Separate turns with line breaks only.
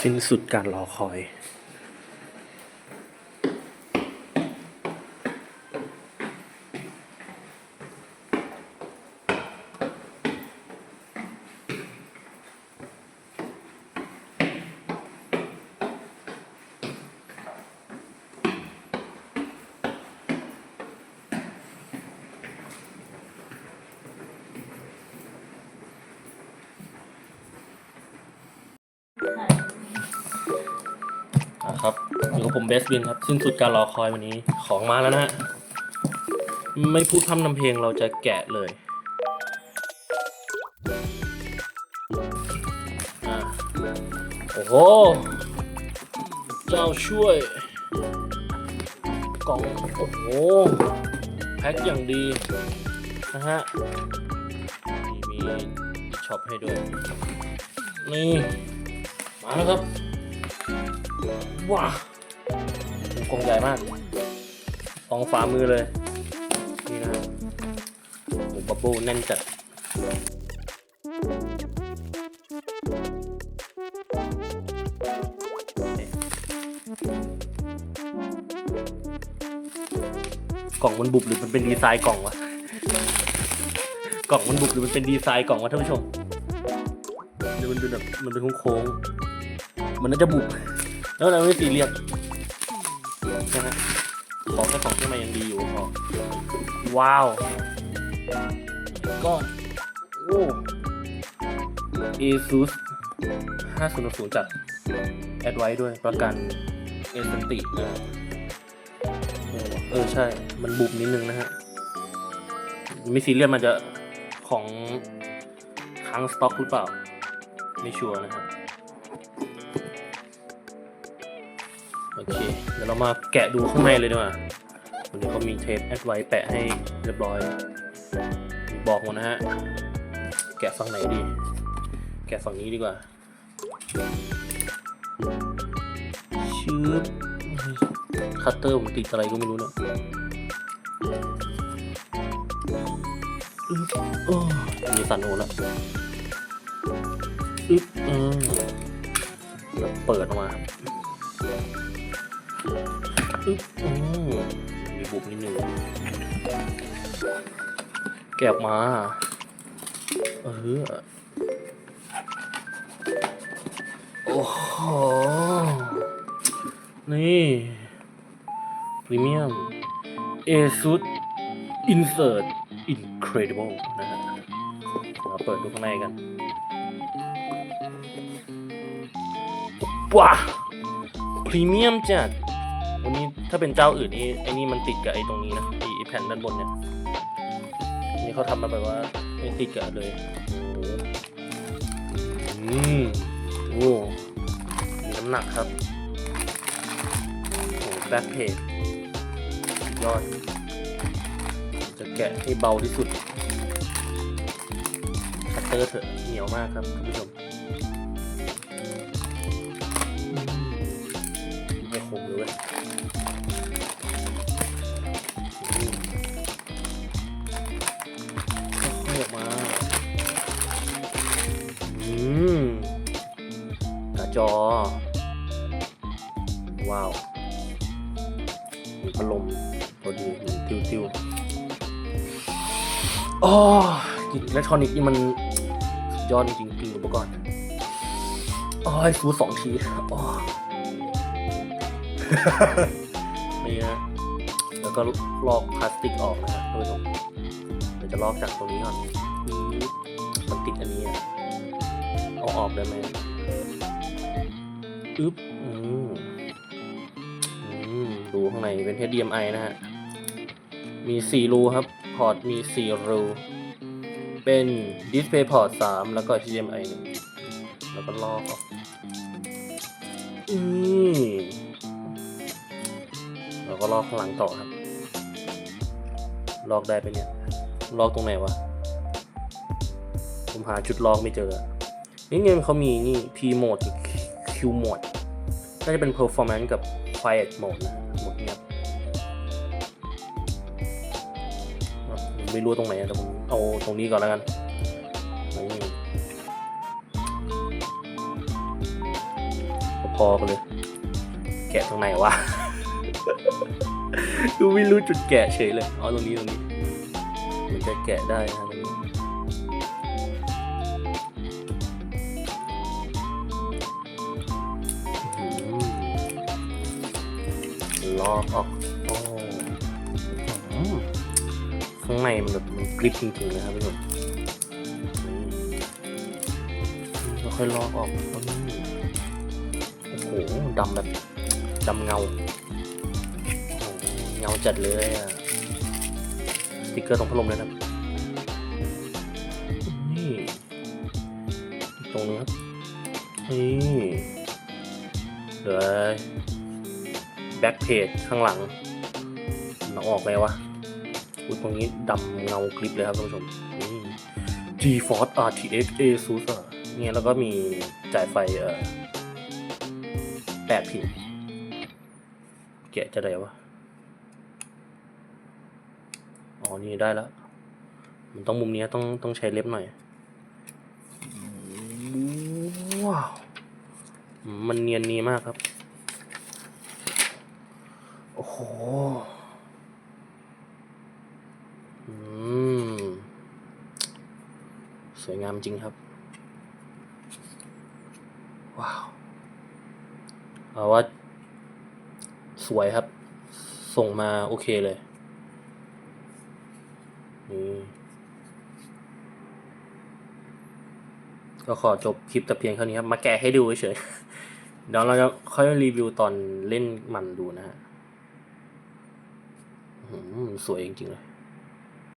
สิ้นสุดการรอคอยอะ ครับอยู่กับผมเบสบินครับ สิ้นสุดการรอคอยวันนี้ของมาแล้วนะฮะ ไม่พูดพร่ำนำเพลงเราจะแกะเลยอะโอ้โห เจ้าช่วย กล่อง โอ้โห แพ็คอย่างดี นะฮะ มีมีช็อปให้ด้วย นี่ มาแล้วครับ ว้าวกล่องใหญ่มากกองฝ่ามือเลย นี่นะหมูบับบิ้ลแน่นจัดกล่องมันบุบหรือมันเป็นดีไซน์กล่องวะ กล่องมันบุบหรือมันเป็นดีไซน์กล่องวะท่านผู้ชมดูมันดูแบบมันเป็นโค้งมันน่าจะบุบ แล้วเราไม่ตีเรียบนะฮะของแค่ของที่มันยังดีอยู่พอว้าวก็โอ้ ASUS 5060จากแอดไว้ด้วยประกันเอส n นตินะฮะเออเออใช่ มันบุบนิดนึงนะฮะไม่ซีเรียสมันจะของค้างสต็อกหรือเปล่า ไม่ชัวร์นะครับ โอเค เดี๋ยวเรามาแกะดูข้างในเลยดีกว่าวันนี้เขามีเทปแอดไว้แปะให้เรียบร้อยมีบอกหมดนะฮะ แกะฝั่งไหนดี แกะฝั่งนี้ดีกว่าชืบคัตเตอร์ผมติดอะไรก็ไม่รู้เนี่ยโอ้มีสันโอแล้วอึ๊บอืมแล้วเปิดออกมา ครับอึ๊บอืมมีบุบนิดนึงแกะออกมา เออ โอ้โห นี่พรีเมียม ASUS Insert Incredible นะฮะเราเปิดดูข้างในกันว้าพรีเมียมจัด วันนี้ถ้าเป็นเจ้าอื่นนี่ไอ้นี่มันติดกับไอ้ตรงนี้นะไอ้แผ่นด้านบนเนี่ยนี่เขาทำมาแบบว่าไม่ติดกับเลยโอ้โหอืมโอ้มีน้ำหนักครับโอ้แบ็คเพจยอด จะแกะให้เบาที่สุดคัตเตอร์เถอะเหนียวมากครับคุณผู้ชม ว้าวมีพัดลมพอดีมันติวติวๆอ๋อกลิ่นอิเล็กทรอนิกส์นี่มันสุดยอดจริงๆกลิ่นอุปกรณ์อ๋อฟูสองทีอ๋อนี่นะแล้วก็ลอกพลาสติกออกนะครับท่านผู้ชมเดี๋ยวจะลอกจากตรงนี้ก่อนมันติดอันนี้อะเอาออกได้ไหมอึ๊บอืมูข้างในเป็น HDMI นะฮะ มี 4 รูครับ พอร์ตมี 4 รู เป็น Display Port 3 แล้วก็ HDMI 1แล้วก็ลอกออกอืมแล้วก็ลอกข้างหลังต่อครับ ลอกได้ไปเนี่ย ลอกตรงไหนวะ ผมหาจุดลอกไม่เจอ นี่ไงเขามีนี่ P mode กับ Q mode น่าจะเป็น performance กับ quiet mode นะ ไม่รู้ตรงไหนแต่ผมเอาตรงนี้ก่อนแล้วกันนี่พอกันเลย แกะตรงไหนวะ ดูไม่รู้จุดแกะเฉยเลยอ๋อตรงนี้ตรงนี้มันจะแกะได้นะตรงนี้ลอกออกโอ้อื้อหือ ข้างในมันแบบมันกริบจริงๆนะครับพี่หนุ่มนี่ค่อยๆลอกออกนี่โอ้โหดำแบบดำเงาเงาจัดเลยอะสติกเกอร์ตรงพัดลมเลยนะครับนี่ตรงนี้ครับนี่เหลือแบ็คเพจข้างหลังมันออกไหมวะ อุ๊ยตรงนี้ดำเงากริบเลยครับท่านผู้ชมนี่ GeForce RTX ASUS เนี่ยแล้วก็มีจ่ายไฟเอ่อแปดพินแกะจะได้วะ อ๋อ นี่ได้แล้ว มันต้องมุมนี้ต้องต้องใช้เล็บหน่อย ว้าว มันเนียนนีมากครับ โอ้โห อืม สวยงามจริงครับ ว้าวเอาว่า สวยครับ ส่งมาโอเคเลยนี่ก็ขอจบคลิปแต่เพียงเท่านี้ครับ มาแกะให้ดูเฉยเดี๋ยวเราจะค่อยรีวิวตอนเล่นมันดูนะฮะอื้อหือสวยจริงๆเลย